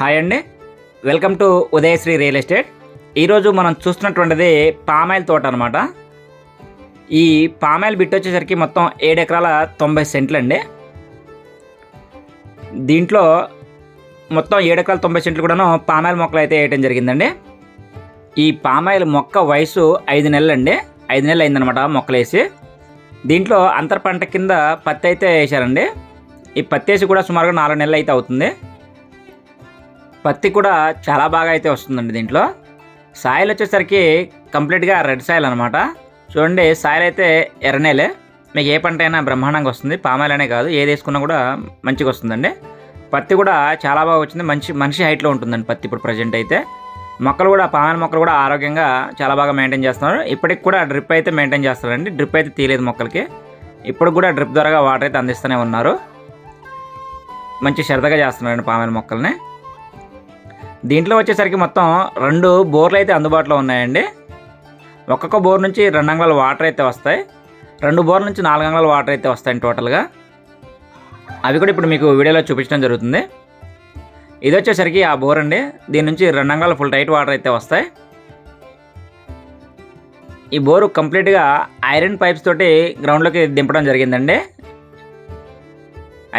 Hi అండి. Welcome to Udayashri real estate. ఈరోజు మనం చూస్తున్నటువంటిది పామాయిల్ తోట అనమాట ఈ పామాయిల్ బిట్ వచ్చేసరికి మొత్తం ఏడు ఎకరాల తొంభై సెంట్లు అండి. దీంట్లో మొత్తం ఏడు ఎకరాల తొంభై సెంట్లు కూడాను పామాయిల్ మొక్కలు అయితే వేయటం జరిగిందండి. ఈ పామాయిల్ మొక్క వయసు ఐదు నెలలు అండి. ఐదు నెలలు అయిందనమాట మొక్కలు వేసి. దీంట్లో అంతర పంట కింద పత్తి అయితే వేశారండి. ఈ పత్తి వేసి కూడా సుమారుగా నాలుగు నెలలు అయితే అవుతుంది. పత్తి కూడా చాలా బాగా అయితే వస్తుందండి దీంట్లో. సాయిల్ వచ్చేసరికి కంప్లీట్గా రెడ్ సాయిల్ అనమాట చూడండి సాయిల్ అయితే ఎర్రనేలే. మీకు ఏ పంట అయినా బ్రహ్మాండంగా వస్తుంది. పామాయిల్ అనే కాదు ఏది వేసుకున్నా కూడా మంచిగా వస్తుందండి. పత్తి కూడా చాలా బాగా వచ్చింది. మంచి మనిషి హైట్లో ఉంటుందండి పత్తి ఇప్పుడు ప్రజెంట్ అయితే. మొక్కలు కూడా పామాయిల్ మొక్కలు కూడా ఆరోగ్యంగా చాలా బాగా మెయింటైన్ చేస్తున్నారు. ఇప్పటికి కూడా డ్రిప్ అయితే మెయింటైన్ చేస్తారండి. డ్రిప్ అయితే తీయలేదు మొక్కలకి. ఇప్పుడు కూడా డ్రిప్ ద్వారా వాటర్ అయితే అందిస్తూనే ఉన్నారు. మంచి శ్రద్ధగా చేస్తున్నారండి పామాయిల్ మొక్కల్ని. దీంట్లో వచ్చేసరికి మొత్తం రెండు బోర్లు అయితే అందుబాటులో ఉన్నాయండి. ఒక్కొక్క బోర్ నుంచి రెండు అంగళాల వాటర్ అయితే వస్తాయి. రెండు బోర్ల నుంచి నాలుగు అంగళాల వాటర్ అయితే వస్తాయి టోటల్గా అవి కూడా ఇప్పుడు మీకు వీడియోలో చూపించడం జరుగుతుంది. ఇది వచ్చేసరికి ఆ బోర్ అండి. దీని నుంచి రెండు అంగాల ఫుల్ టైట్ వాటర్ అయితే వస్తాయి. ఈ బోరు కంప్లీట్గా ఐరన్ పైప్స్ తోటి గ్రౌండ్లోకి దింపడం జరిగిందండి.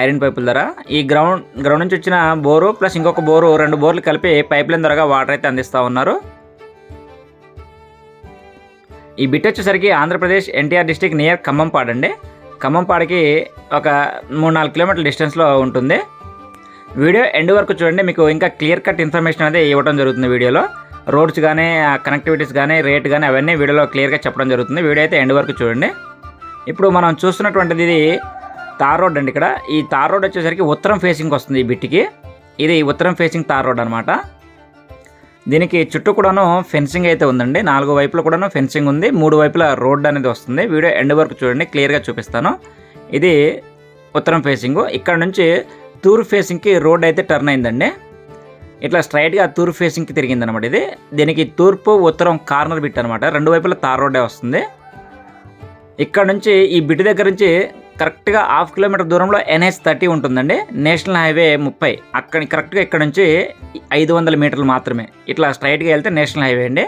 ఐరన్ పైపుల ద్వారా. ఈ గ్రౌండ్ గ్రౌండ్ నుంచి వచ్చిన బోరు ప్లస్ ఇంకొక బోరు రెండు బోర్లు కలిపి పైప్ లైన్ ద్వారా వాటర్ అయితే అందిస్తూ ఉన్నారు. ఈ బిట్ వచ్చేసరికి Andhra Pradesh NTR district near Khammampadu అండి. ఖమ్మంపాడికి ఒక మూడు నాలుగు కిలోమీటర్ల డిస్టెన్స్లో ఉంటుంది. వీడియో ఎండ్ వరకు చూడండి మీకు ఇంకా క్లియర్ కట్ ఇన్ఫర్మేషన్ అనేది ఇవ్వడం జరుగుతుంది వీడియోలో. రోడ్స్ కానీ కనెక్టివిటీస్ కానీ రేట్ కానీ అవన్నీ వీడియోలో క్లియర్గా చెప్పడం జరుగుతుంది. వీడియో అయితే ఎండ్ వరకు చూడండి. ఇప్పుడు మనం చూస్తున్నటువంటిది ఇది తార్ రోడ్ అండి ఇక్కడ. ఈ తార్ రోడ్ వచ్చేసరికి ఉత్తరం ఫేసింగ్ వస్తుంది ఈ బిట్టికి. ఇది ఉత్తరం ఫేసింగ్ తార్ రోడ్ అనమాట దీనికి చుట్టూ కూడాను ఫెన్సింగ్ అయితే ఉందండి. నాలుగు వైపులు కూడాను ఫెన్సింగ్ ఉంది. మూడు వైపుల రోడ్ అనేది వస్తుంది. వీడియో ఎండ్ వరకు చూడండి. క్లియర్గా చూపిస్తాను. ఇది ఉత్తరం ఫేసింగ్ ఇక్కడ నుంచి తూర్పు ఫేసింగ్కి రోడ్ అయితే టర్న్ అయిందండి. ఇట్లా స్ట్రైట్గా తూర్పు ఫేసింగ్కి తిరిగింది అనమాట ఇది. దీనికి తూర్పు ఉత్తరం కార్నర్ బిట్ అనమాట రెండు వైపుల తార్ రోడ్డే వస్తుంది. ఇక్కడ నుంచి ఈ బిట్ దగ్గర నుంచి కరెక్ట్గా హాఫ్ కిలోమీటర్ దూరంలో ఎన్హెచ్ థర్టీ ఉంటుందండి. నేషనల్ హైవే ముప్పై. అక్కడ కరెక్ట్గా ఇక్కడ నుంచి ఐదు వందల మీటర్లు మాత్రమే. ఇట్లా స్ట్రైట్గా వెళ్తే నేషనల్ హైవే అండి.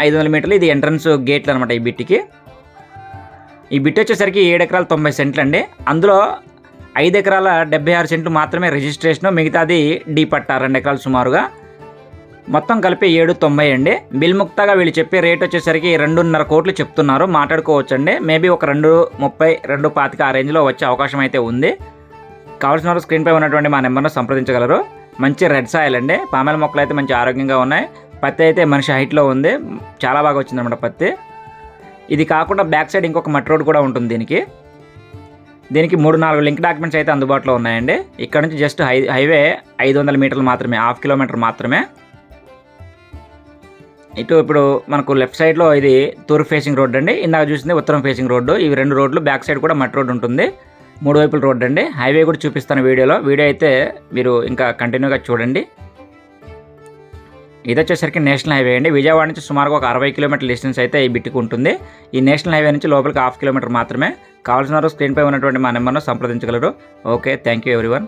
ఐదు వందల మీటర్లు ఇది ఎంట్రన్స్ గేట్లు అనమాట ఈ బిట్టికి. ఈ బిట్ వచ్చేసరికి ఏడు ఎకరాలు తొంభై సెంట్లు అండి. అందులో ఐదు ఎకరాల డెబ్బై ఆరు సెంట్లు మాత్రమే రిజిస్ట్రేషన్ మిగతాది డీ పట్టా రెండు ఎకరాలు సుమారుగా. మొత్తం కలిపి ఏడు తొంభై అండి. బిల్ ముక్తగా వీళ్ళు చెప్పే రేట్ వచ్చేసరికి రెండున్నర కోట్లు చెప్తున్నారు. మాట్లాడుకోవచ్చు అండి మేబీ ఒక రెండు ముప్పై రెండు పాతిక ఆ రేంజ్లో వచ్చే అవకాశం అయితే ఉంది. కావాల్సిన స్క్రీన్పై ఉన్నటువంటి మా నెంబర్ను సంప్రదించగలరు. మంచి రెడ్ సాయిల్ అండి. పామెల మొక్కలు అయితే మంచి ఆరోగ్యంగా ఉన్నాయి. పత్తి అయితే మనిషి హైట్లో ఉంది. చాలా బాగా వచ్చిందన్నమాట పత్తి. ఇది కాకుండా బ్యాక్ సైడ్ ఇంకొక మట్టి రోడ్ కూడా ఉంటుంది దీనికి. దీనికి మూడు నాలుగు లింక్ డాక్యుమెంట్స్ అయితే అందుబాటులో ఉన్నాయండి. ఇక్కడ నుంచి జస్ట్ హై హైవే ఐదు వందల మీటర్లు మాత్రమే హాఫ్ కిలోమీటర్ మాత్రమే. ఇటు ఇప్పుడు మనకు లెఫ్ట్ సైడ్లో ఇది తూర్పు ఫేసింగ్ రోడ్ అండి. ఇందాక చూసింది ఉత్తరం ఫేసింగ్ రోడ్డు ఇవి రెండు రోడ్లు బ్యాక్ సైడ్ కూడా మట్టి రోడ్డు ఉంటుంది. మూడు వైపుల రోడ్డు అండి. హైవే కూడా చూపిస్తాను వీడియోలో. వీడియో అయితే మీరు ఇంకా కంటిన్యూగా చూడండి. ఇది వచ్చేసరికి నేషనల్ హైవే అండి. విజయవాడ నుంచి సుమారుగా ఒక అరవై కిలోమీటర్ డిస్టెన్స్ అయితే ఈ బిట్టుకు ఉంటుంది. ఈ నేషనల్ హైవే నుంచి లోపలికి హాఫ్ కిలోమీటర్ మాత్రమే. కావాల్సిన వారు స్క్రీన్పై ఉన్నటువంటి మా నెంబర్ను సంప్రదించగలరు. Okay thank you everyone